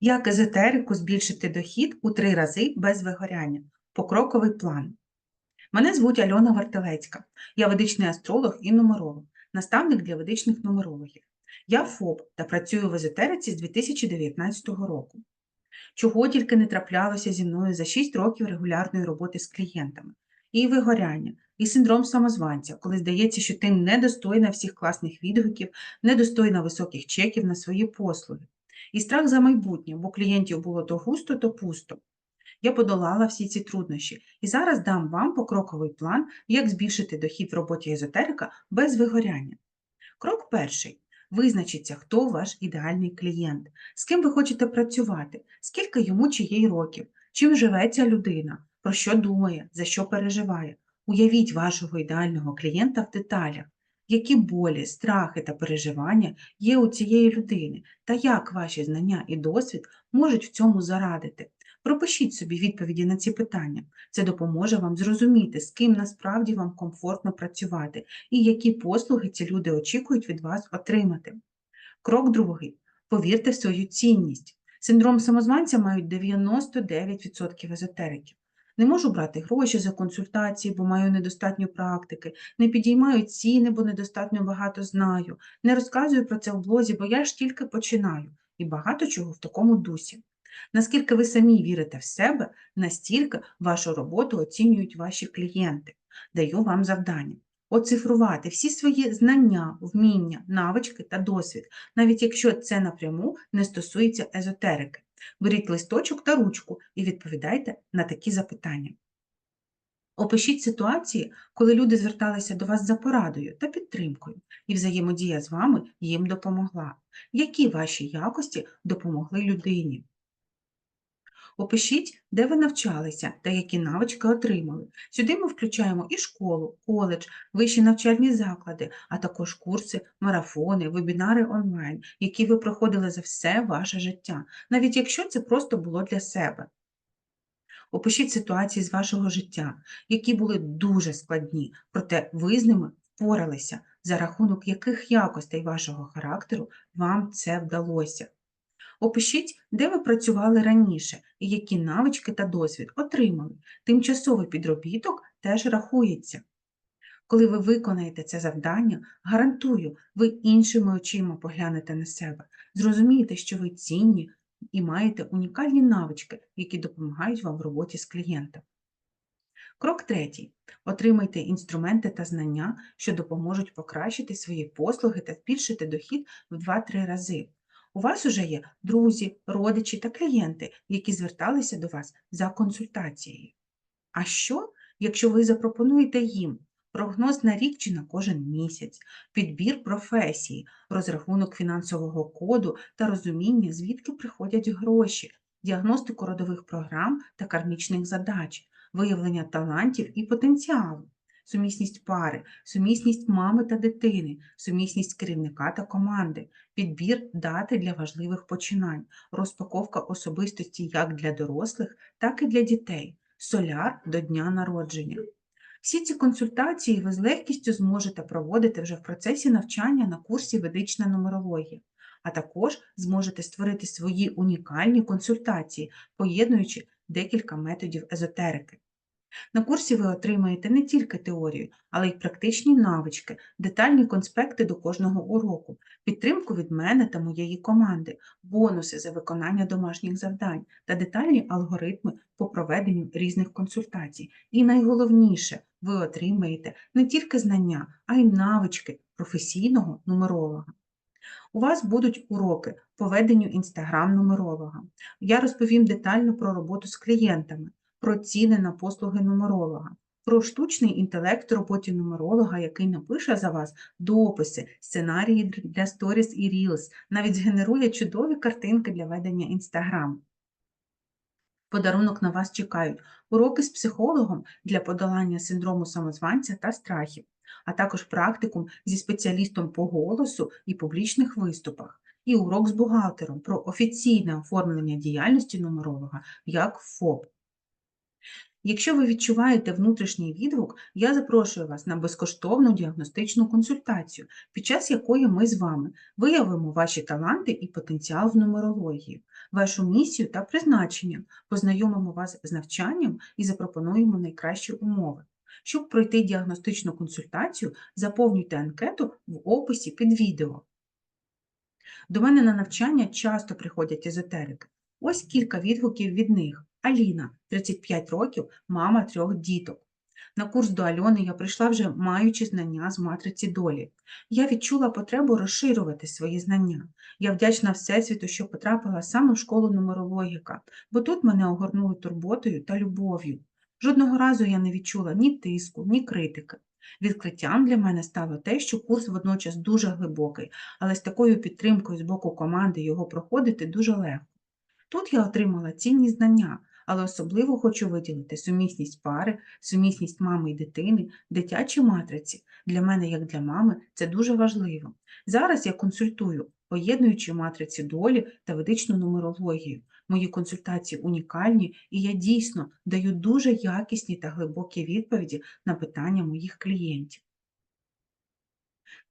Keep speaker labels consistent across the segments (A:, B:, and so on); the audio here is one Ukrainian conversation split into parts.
A: Як езотерику збільшити дохід у три рази без вигоряння? Покроковий план. Мене звуть Альона Вартелецька. Я ведичний астролог і нумеролог, наставник для ведичних нумерологів. Я ФОП та працюю в езотериці з 2019 року. Чого тільки не траплялося зі мною за 6 років регулярної роботи з клієнтами. І вигоряння, і синдром самозванця, коли здається, що ти недостойна всіх класних відгуків, недостойна високих чеків на свої послуги. І страх за майбутнє, бо клієнтів було то густо, то пусто. Я подолала всі ці труднощі і зараз дам вам покроковий план, як збільшити дохід в роботі езотерика без вигоряння. Крок перший. Визначіться, хто ваш ідеальний клієнт, з ким ви хочете працювати, скільки йому чи їй років, чим живе ця людина, про що думає, за що переживає. Уявіть вашого ідеального клієнта в деталях, які болі, страхи та переживання є у цієї людини, та як ваші знання і досвід можуть в цьому зарадити. Пропишіть собі відповіді на ці питання. Це допоможе вам зрозуміти, з ким насправді вам комфортно працювати і які послуги ці люди очікують від вас отримати. Крок другий. Повірте в свою цінність. Синдром самозванця мають 99% езотериків. Не можу брати гроші за консультації, бо маю недостатньо практики, не підіймаю ціни, бо недостатньо багато знаю, не розказую про це в блозі, бо я ж тільки починаю, і багато чого в такому дусі. Наскільки ви самі вірите в себе, настільки вашу роботу оцінюють ваші клієнти. Даю вам завдання. Оцифрувати всі свої знання, вміння, навички та досвід, навіть якщо це напряму не стосується езотерики. Беріть листочок та ручку і відповідайте на такі запитання. Опишіть ситуації, коли люди зверталися до вас за порадою та підтримкою, і взаємодія з вами їм допомогла. Які ваші якості допомогли людині? Опишіть, де ви навчалися та які навички отримали. Сюди ми включаємо і школу, коледж, вищі навчальні заклади, а також курси, марафони, вебінари онлайн, які ви проходили за все ваше життя, навіть якщо це просто було для себе. Опишіть ситуації з вашого життя, які були дуже складні, проте ви з ними впоралися, за рахунок яких якостей вашого характеру вам це вдалося. Опишіть, де ви працювали раніше і які навички та досвід отримали. Тимчасовий підробіток теж рахується. Коли ви виконаєте це завдання, гарантую, ви іншими очима поглянете на себе, зрозумієте, що ви цінні і маєте унікальні навички, які допомагають вам в роботі з клієнтом. Крок третій. Отримайте інструменти та знання, що допоможуть покращити свої послуги та збільшити дохід в 2-3 рази. У вас уже є друзі, родичі та клієнти, які зверталися до вас за консультацією. А що, якщо ви запропонуєте їм прогноз на рік чи на кожен місяць, підбір професії, розрахунок фінансового коду та розуміння, звідки приходять гроші, діагностику родових програм та кармічних задач, виявлення талантів і потенціалу? Сумісність пари, сумісність мами та дитини, сумісність керівника та команди, підбір дати для важливих починань, розпаковка особистості як для дорослих, так і для дітей, соляр до дня народження. Всі ці консультації ви з легкістю зможете проводити вже в процесі навчання на курсі ведична нумерологія, а також зможете створити свої унікальні консультації, поєднуючи декілька методів езотерики. На курсі ви отримаєте не тільки теорію, але й практичні навички, детальні конспекти до кожного уроку, підтримку від мене та моєї команди, бонуси за виконання домашніх завдань та детальні алгоритми по проведенню різних консультацій. І найголовніше, ви отримаєте не тільки знання, а й навички професійного нумеролога. У вас будуть уроки по веденню інстаграм-нумеролога. Я розповім детально про роботу з клієнтами про ціни на послуги нумеролога, про штучний інтелект роботі нумеролога, який напише за вас дописи, сценарії для сторіс і Reels, навіть згенерує чудові картинки для ведення Instagram. Подарунок на вас чекають уроки з психологом для подолання синдрому самозванця та страхів, а також практикум зі спеціалістом по голосу і публічних виступах, і урок з бухгалтером про офіційне оформлення діяльності нумеролога як ФОП. Якщо ви відчуваєте внутрішній відгук, я запрошую вас на безкоштовну діагностичну консультацію, під час якої ми з вами виявимо ваші таланти і потенціал в нумерології, вашу місію та призначення, познайомимо вас з навчанням і запропонуємо найкращі умови. Щоб пройти діагностичну консультацію, заповнюйте анкету в описі під відео. До мене на навчання часто приходять езотерики. Ось кілька відгуків від них. Аліна, 35 років, мама трьох діток. На курс до Альони я прийшла вже маючи знання з матриці долі. Я відчула потребу розширювати свої знання. Я вдячна Всесвіту, що потрапила саме в школу нумерологіка, бо тут мене огорнули турботою та любов'ю. Жодного разу я не відчула ні тиску, ні критики. Відкриттям для мене стало те, що курс водночас дуже глибокий, але з такою підтримкою з боку команди його проходити дуже легко. Тут я отримала цінні знання, але особливо хочу виділити сумісність пари, сумісність мами і дитини, дитячі матриці. Для мене, як для мами, це дуже важливо. Зараз я консультую, поєднуючи матриці долі та ведичну нумерологію. Мої консультації унікальні, і я дійсно даю дуже якісні та глибокі відповіді на питання моїх клієнтів.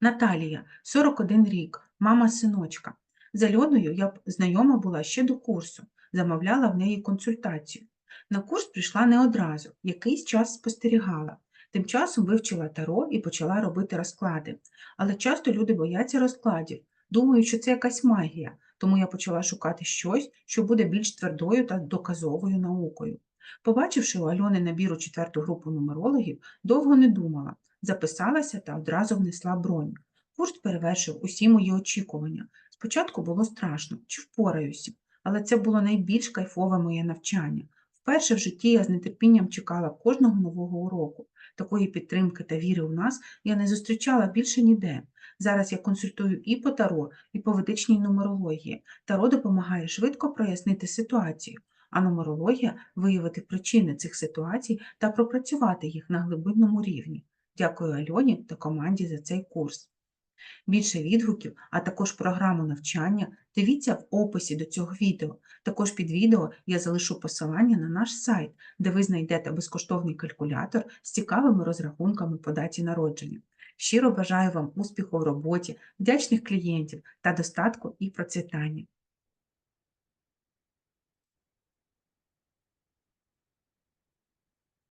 A: Наталія, 41 рік, мама синочка. З Альоною я знайома була ще до курсу, замовляла в неї консультацію. На курс прийшла не одразу, якийсь час спостерігала. Тим часом вивчила таро і почала робити розклади. Але часто люди бояться розкладів, думають, що це якась магія, тому я почала шукати щось, що буде більш твердою та доказовою наукою. Побачивши у Альони набір у четверту групу нумерологів, довго не думала, записалася та одразу внесла бронь. Курс перевершив усі мої очікування. Спочатку було страшно, чи впораюся, але це було найбільш кайфове моє навчання. Вперше в житті я з нетерпінням чекала кожного нового уроку. Такої підтримки та віри у нас я не зустрічала більше ніде. Зараз я консультую і по таро, і по ведичній нумерології. Таро допомагає швидко прояснити ситуацію, а нумерологія виявити причини цих ситуацій та пропрацювати їх на глибинному рівні. Дякую Альоні та команді за цей курс. Більше відгуків, а також програму навчання дивіться в описі до цього відео. Також під відео я залишу посилання на наш сайт, де ви знайдете безкоштовний калькулятор з цікавими розрахунками по даті народження. Щиро бажаю вам успіху в роботі, вдячних клієнтів та достатку і процвітання.